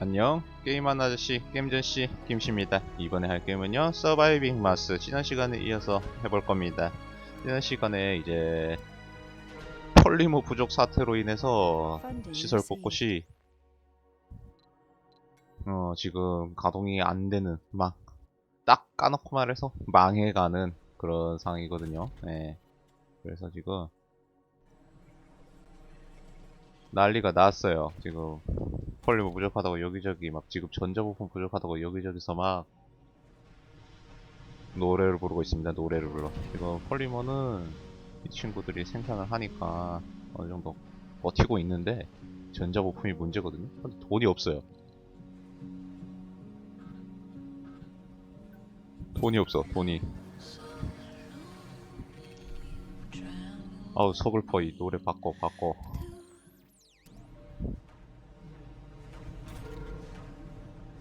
안녕. 게임한 아저씨 게임전씨 김씨입니다. 이번에 할 게임은요 서바이빙 마스. 지난 시간에 이어서 해볼 겁니다. 지난 시간에 이제 폴리머 부족 사태로 인해서 시설 곳곳이 어 지금 가동이 안 되는 막 딱 까놓고 말해서 망해가는 그런 상황이거든요. 네. 그래서 지금 난리가 났어요 지금 폴리머 부족하다고 여기저기 막 지금 전자부품 부족하다고 여기저기서 막 노래를 부르고 있습니다. 노래를 불러. 지금 폴리머는 이 친구들이 생산을 하니까 어느 정도 버티고 있는데 전자부품이 문제거든요. 근데 돈이 없어요. 돈이 없어. 돈이. 아우 서글퍼 이 노래 바꿔 바꿔.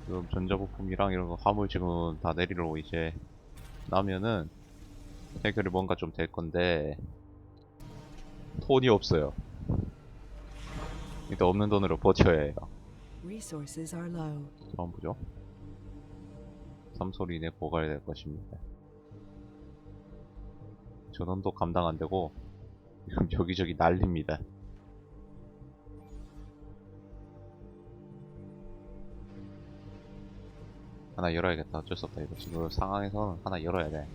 지금 전자부품이랑 이런 거 화물 지금 다 내리러 이제 나면은 해결이 뭔가 좀 될 건데 돈이 없어요. 일단 없는 돈으로 버텨야 해요. 한번 보죠. 삼소리 내 고갈이 될 것입니다. 전원도 감당 안 되고 지금 여기저기 난립니다. 하나 열어야겠다. 어쩔 수 없다. 이거 지금 상황에서는 하나 열어야 돼.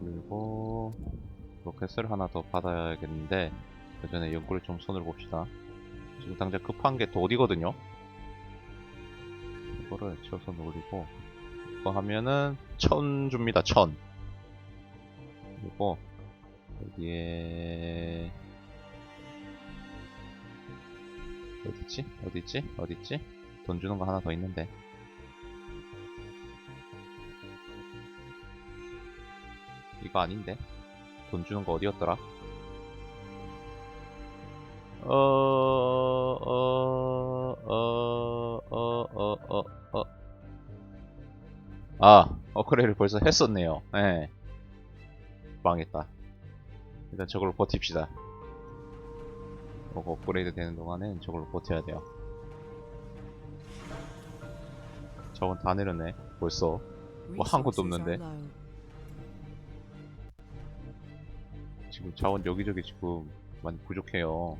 그리고 로켓을 하나 더 받아야겠는데 그 전에 연구를 좀 손을 봅시다. 지금 당장 급한 게 돈이거든요. 이거를 최우선 올리고 이거 하면은 천 줍니다. 천. 그리고 여기에 어딨지? 어딨지? 어딨지? 돈 주는 거 하나 더 있는데 이거 아닌데? 돈 주는 거 어디였더라? 어, 어, 어, 어, 어, 어, 어. 아, 업그레이드를 벌써 했었네요. 예. 망했다. 일단 저걸로 버팁시다. 이거 업그레이드 되는 동안엔 저걸로 버텨야 돼요. 저건 다 내렸네, 벌써. 뭐 한 것도 Resources 없는데. 지금 자원 여기저기 지금 많이 부족해요.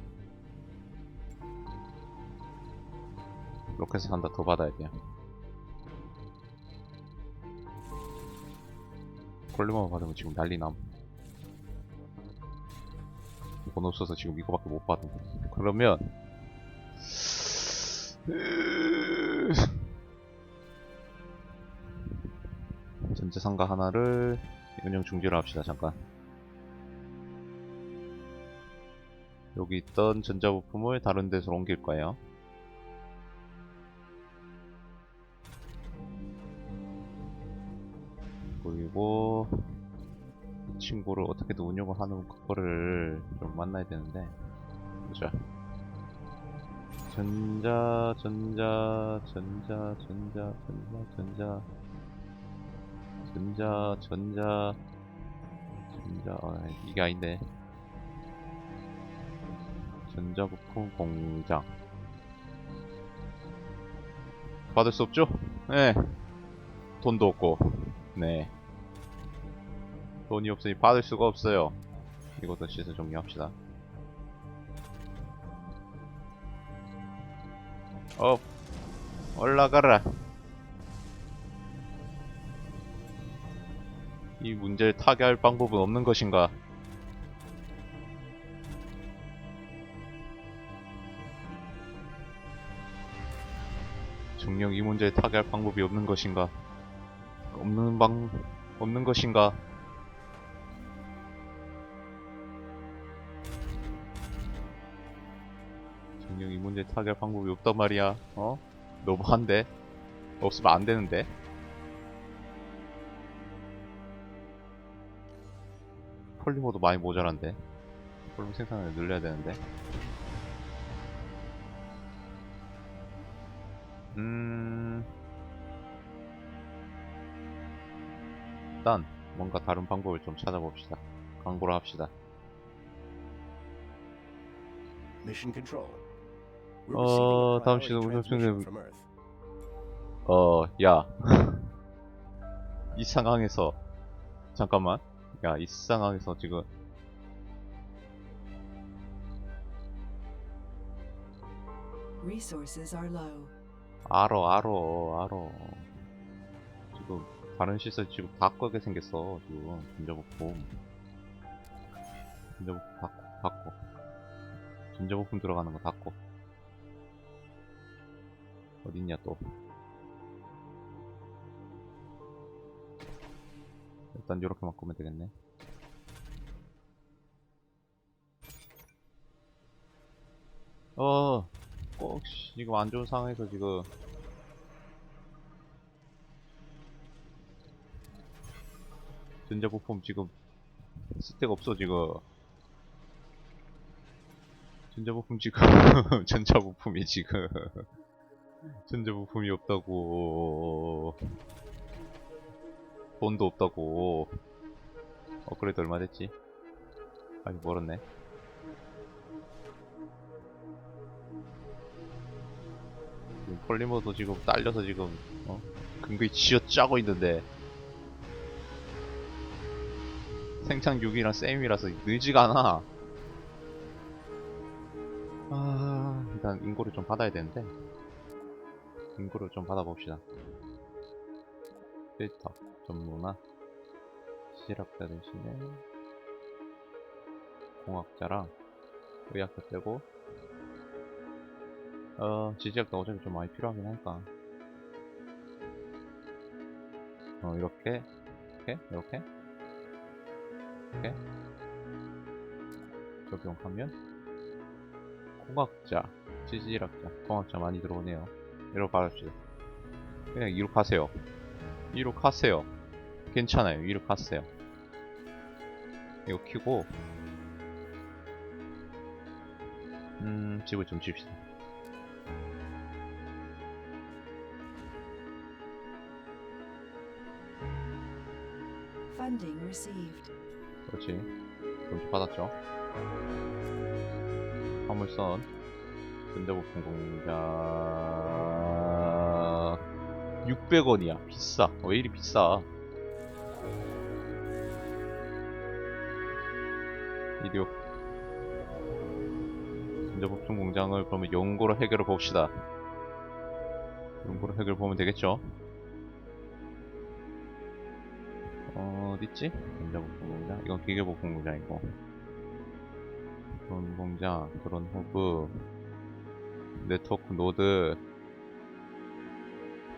로켓을 한다 더 받아야 돼요. 콜리만 받으면 지금 난리 남. 돈 없어서 지금 이거밖에 못 받은 거. 그러면 전자상가 하나를 운영 중지를 합시다 잠깐. 여기 있던 전자부품을 다른 데서 옮길 거예요. 친구를 어떻게든 운영을 하는 그거를 좀 만나야 되는데. 보자. 전자, 전자, 전자, 전자, 전자, 전자, 전자, 전자, 전자, 아, 이게 아닌데. 전자부품 공장. 받을 수 없죠? 네. 돈도 없고. 네 돈이 없으니 받을 수가 없어요 이것도 시세 정리합시다 업 올라가라 이 문제를 타개할 방법은 없는 것인가 정녕 이 문제에 타개할 방법이 없는 것인가? 없는 방, 없는 것인가? 이 문제에 타개할 방법이 없단 말이야. 어? 너무한데? 없으면 안 되는데? 폴리머도 많이 모자란데? 폴리머 생산을 늘려야 되는데? 음... 일단 뭔가 다른 방법을 좀 찾아봅시다. 광고를 합시다. Mission control. 어, 다음 priority 시간 우선 transmission 중에- from Earth. 어, 야. 이 상황에서 잠깐만. 야, 이 상황에서 지금. 알어, 알어, 알어. 지금 다른 시설 지금 다 끄게 생겼어. 지금 전자부품. 전자부품 닫고, 닫고. 전자부품 들어가는 거 닫고. 어딨냐 또. 일단 이렇게만 끄면 되겠네. 어, 꼭 씨, 지금 안 좋은 상황에서 지금 전자 부품 지금 쓸 데가 없어 지금 전자 부품 지금 전자 부품이 지금 전자부품이 없다고. 돈도 없다고. 업그레이드 얼마 됐지? 아직 멀었네. 지금 폴리머도 지금 딸려서 지금 어? 근거이 쥐어 짜고 있는데. 생창 6이랑 쌤이라서 늘지가 않아. 아 일단 인고를 좀 받아야 되는데 인고를 좀 받아봅시다 필터 전문화 실학자 대신에 공학자랑 의학자 빼고 어, 지지학도 어차피 좀 많이 필요하긴 하니까. 어, 이렇게, 이렇게, 이렇게, 이렇게. 적용하면, 공학자, 지질학자, 공학자 많이 들어오네요. 이렇게 받읍시다. 그냥 이로 가세요. 이로 가세요. 괜찮아요. 이로 가세요. 이거 키고, 음, 집을 좀 칩시다. 그렇지. 돈좀 받았죠. 화물선. 근대부품 공장. 600원이야. 비싸. 왜 이리 비싸. 이디오. 근대부품 공장을 그러면 연구로 해결해 봅시다. 연구로 해결 보면 되겠죠. 어, 어딨지? 전자부품 공장? 이건 기계부품 공장이고. 드론 공장, 드론 호브, 네트워크 노드.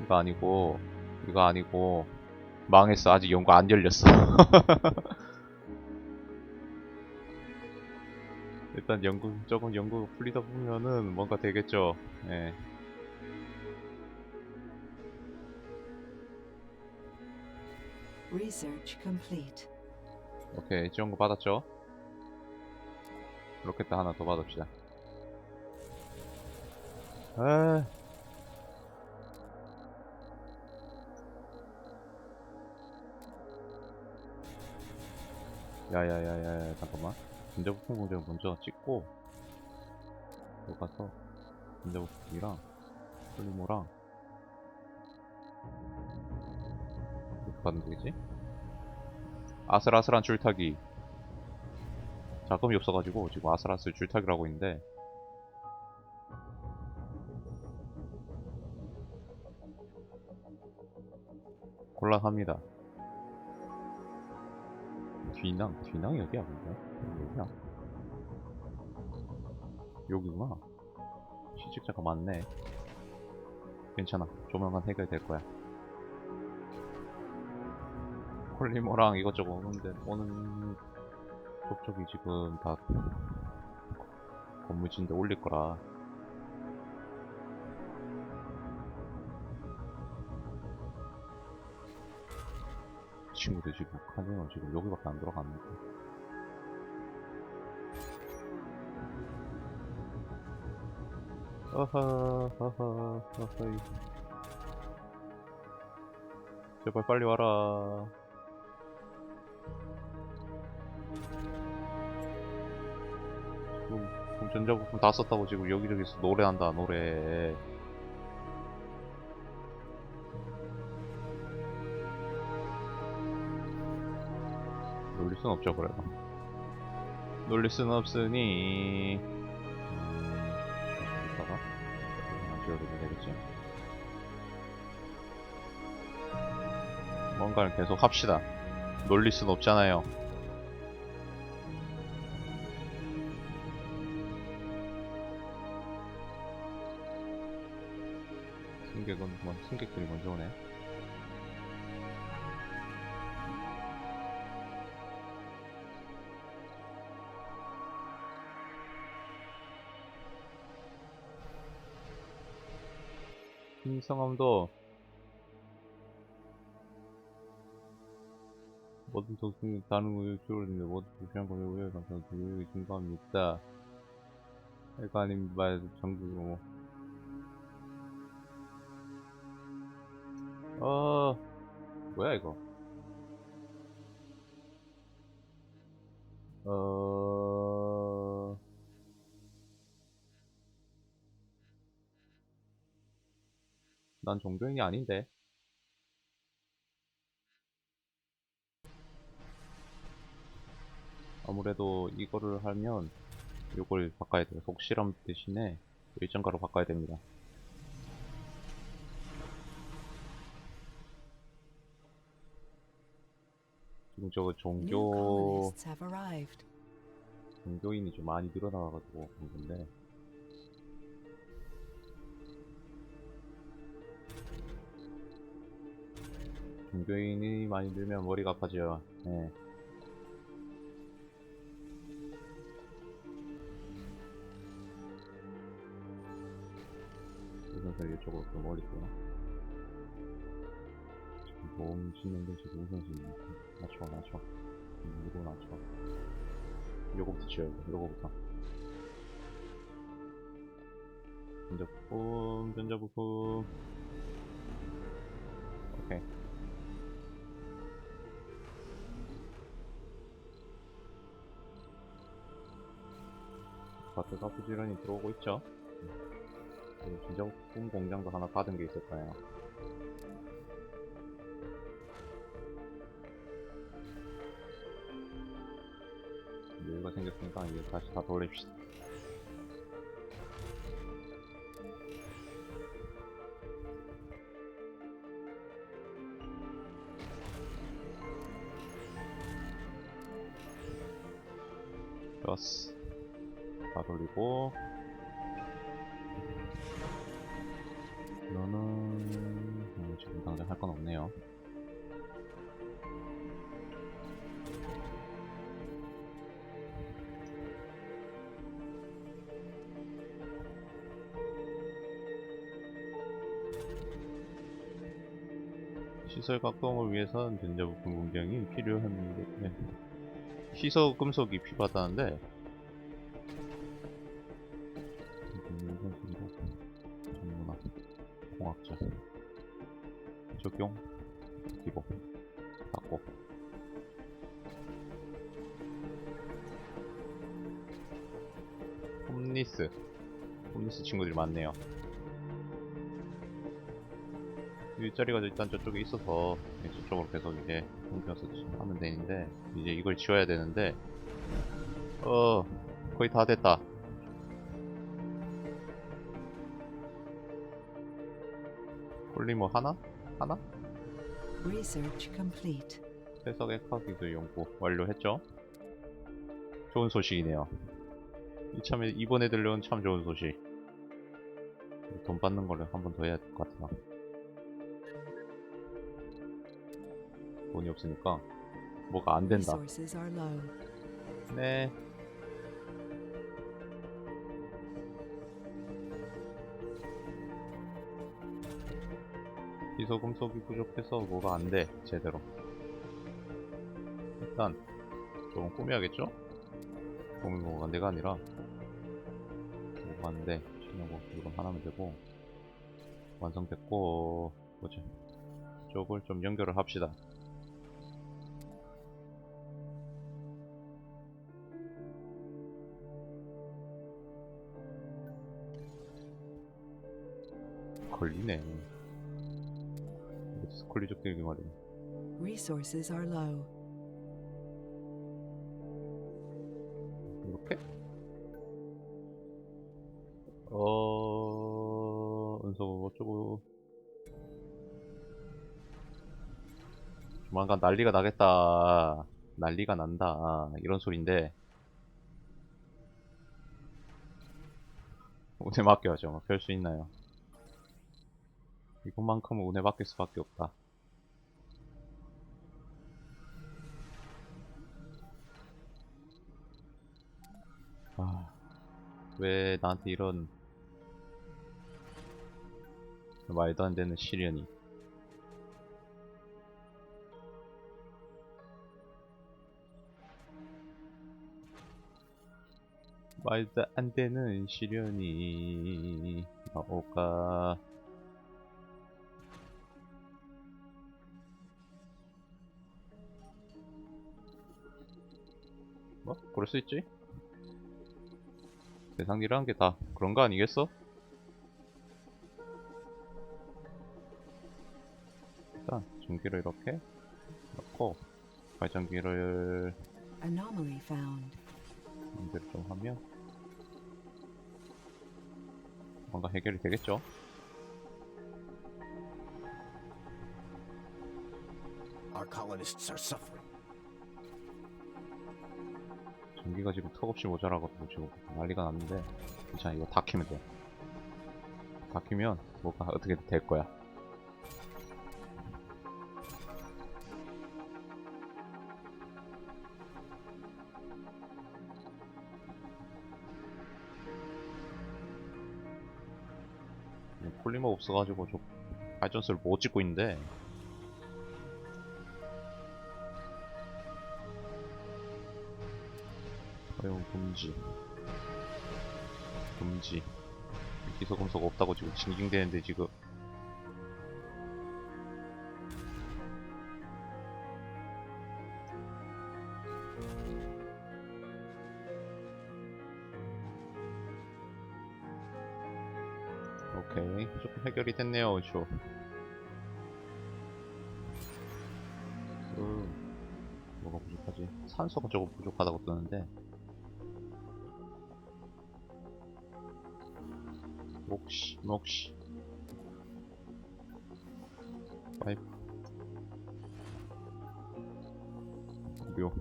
이거 아니고, 이거 아니고, 망했어. 아직 연구 안 열렸어. 일단 연구, 조금 연구가 풀리다 보면은 뭔가 되겠죠. 예. Research complete. 오케이 지원 거 받았죠? 로켓 하나 더 받읍시다. 에. 야야야야 잠깐만. 전자부품 공장 먼저 찍고 여기 가서 전자부품이랑 폴리모랑 이렇게 받으면 되겠지? 아슬아슬한 줄타기 자금이 없어가지고 지금 아슬아슬 줄타기를 하고 있는데 곤란합니다 뒤낭? 뒤낭이 어디야 근데? 여기야? 여기구나. 취직자가 많네. 괜찮아. 조만간 해결될 거야. 폴리머랑 이것저것 오는데 오는 쪽쪽이 지금 다 건물진데 올릴 거라 친구들 지금 칸이요 지금 여기밖에 안 들어갑니다. 아하 아하 아하 제발 빨리 와라. 지금 전자부품 다 썼다고 지금 여기저기서 노래한다 노래. 순 없죠 그래도. 놀릴 순 없으니 음... 뭔가를 계속 합시다. 놀릴 순 없잖아요. 승객은 뭐 승객들이 먼저 오네. 김성함도 모든 독승이 다른 우유 줄었는데 모든 독실한 것을 우유에 감사한 우유에 증거합니다. 이거 아닙니다. 정규로 뭐. 어 뭐야 이거 어 난 종교인이 아닌데. 아무래도 이거를 하면 이걸 바꿔야 돼요. 속실함 대신에 일정가로 바꿔야 됩니다. 지금 저거 New 종교. 종교인이 좀 많이 늘어나가지고 그런 건데 종교인이 많이 늘면 머리가 아파져요. 네. 우선순위 이쪽으로 좀 올릴게요. 지금 몸 짓는 게 지금 우선순위 맞춰 음, 이거 맞춰 요거부터 지어야 돼 요거부터 전자부품 전자부품 바트가 부지런히 들어오고 있죠 그리고 전자부품 공장도 하나 받은 게 있을 거예요 여유가 생겼으니까 이제 다시 다 돌립시다. 좋았어. 다 돌리고 이거는 음, 지금 당장 할 건 없네요. 시설 각동을 위해선 전자부품 공장이 필요한데 네. 희석 금속이 필요하다는데 공학자 적용 기본 닫고 홈리스. 홈리스 친구들이 많네요. 일자리가 일단 저쪽에 있어서 저쪽으로 계속 이제 옮겨서 하면 되는데 이제 이걸 지워야 되는데 어 거의 다 됐다 폴리머 하나? 하나? Research complete. 해석 액화 기술 연구 완료했죠? 좋은 소식이네요 이참에 이번에 들려온 참 좋은 소식 돈 받는 거를 한 번 더 해야 될 것 같아 돈이 없으니까 뭐가 안 된다 Resources 여기서 금속이 부족해서 뭐가 안 돼, 제대로. 일단, 조금 꾸며야겠죠? 몸이 뭐가 안 돼가 아니라, 뭐가 안 돼, 신호고, 이건 뭐 하나면 되고, 완성됐고, 뭐지? 이쪽을 좀 연결을 합시다. 걸리네. 스콜리족 되게 말이야. Resources are low. 이렇게? 어, 은서 어쩌고. 조만간 난리가 나겠다. 난리가 난다. 이런 소린데. 운에 맡겨야죠. 별수 있나요? 이것만큼은 운에 맡길 수밖에 없다. 아, 왜 나한테 이런 말도 안 되는 시련이. 말도 안 되는 시련이 나올까. 그럴 수 있지? 세상 일이란 게다 그런 거 아니겠어? 일단 전기를 이렇게 넣고 발전기를 Anomaly found. 연결을 좀 하면 뭔가 해결이 되겠죠? Our colonists are suffering. 전기가 지금 턱없이 모자라가지고 지금 난리가 났는데 괜찮아 이거 다 키면 돼. 다 키면 뭐가 어떻게 될 거야. 폴리머 없어가지고 저 발전소를 못 짓고 있는데 사용 금지. 금지. 기소금속 없다고 지금 징징대는데 지금. 오케이. 조금 해결이 됐네요 저 음, 뭐가 부족하지? 산소가 조금 부족하다고 뜨는데 목시. 파이프 묘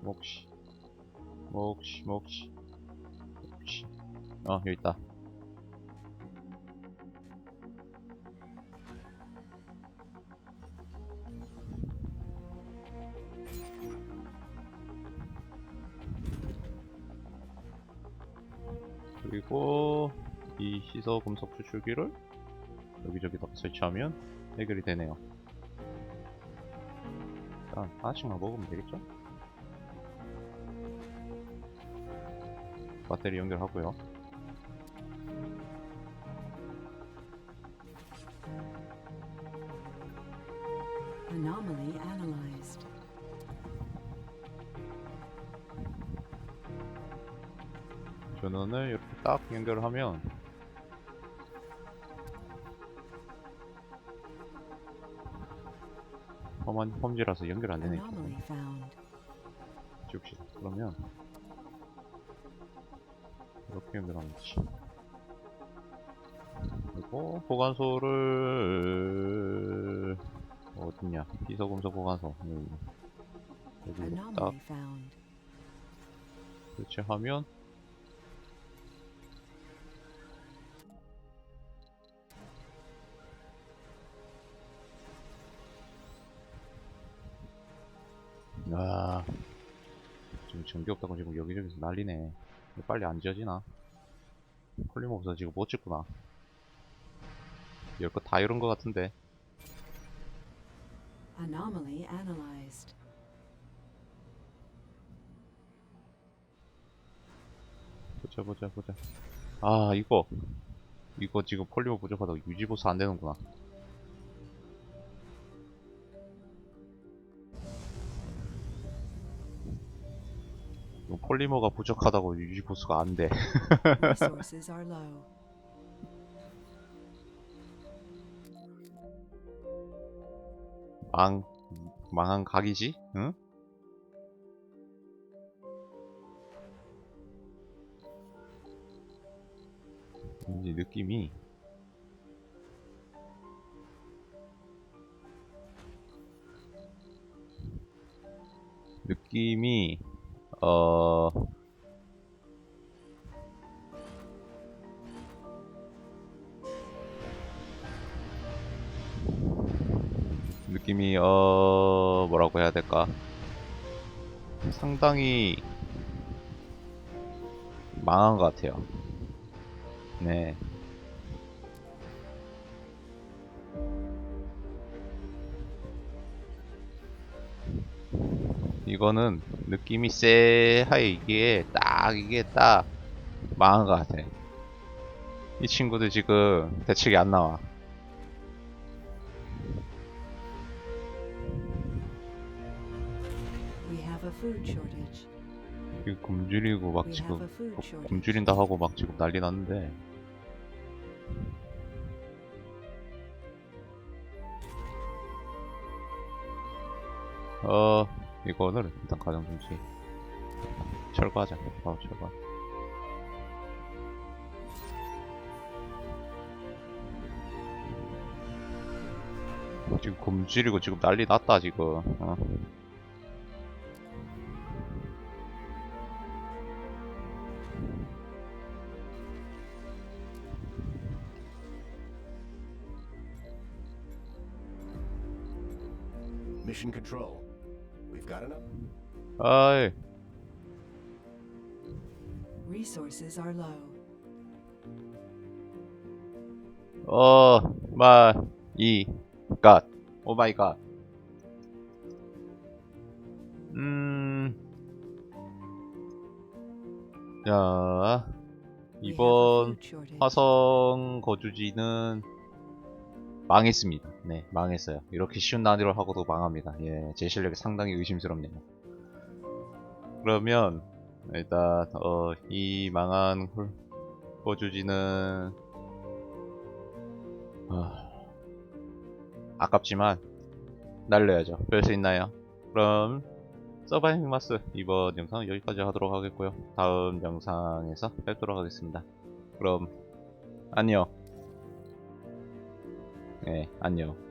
목시. 목시 목시. 목시. 아 여기 있다 시서 금속 추출기를 여기저기 다 설치하면 해결이 되네요. 일단 하나씩만 먹으면 되겠죠? 배터리 연결하고요. Anomaly analyzed. 전원을 이렇게 딱 연결을 하면 험한 험지라서 연결 안 되네. 지웁시다. 그러면 이렇게 연결하면 되지. 그리고 보관소를 어딨냐? 비서금속 보관소 여기 여기 딱. 설치하면 지금 전기 없다고 지금 여기저기서 난리네. 빨리 안 지어지나? 콜림 없어 지금 못 짓구나. 열거 다 이런 거 같은데. Anomaly analyzed. 보자 보자 보자. 아 이거. 이거 지금 폴리머 부족하다고 유지보스 안 되는구나 폴리머가 부족하다고 유지 보수가 안 돼. 망 망한 각이지? 응? 왠지 느낌이 느낌이 어 느낌이 어 뭐라고 해야 될까 상당히 망한 것 같아요. 네. 이거는 느낌이 쎄하게 딱 이게 딱 망한 것 같아. 이 친구들 지금 대책이 안 나와. 이거 굶주리고 막 지금 shortage. 굶주린다 하고 막 지금 난리 났는데 어 이거는 일단 가정 중지 철거하자 바로 철거 지금 굶주리고 지금 난리 났다 지금 어. Mission. Got enough. 아이 Resources are low. 어, 마, 이, 갓. 오 마이 갓. 음. 자, We have a 이번 food shortage. 화성 거주지는 망했습니다. 네, 망했어요. 이렇게 쉬운 난이도를 하고도 망합니다. 예, 제 실력이 상당히 의심스럽네요. 그러면, 일단, 어, 이 망한 홀- 거주지는, 아, 아깝지만, 날려야죠. 별수 있나요? 그럼, 서바이빙 마스 이번 영상은 여기까지 하도록 하겠고요. 다음 영상에서 뵙도록 하겠습니다. 그럼, 안녕. 네, 안녕.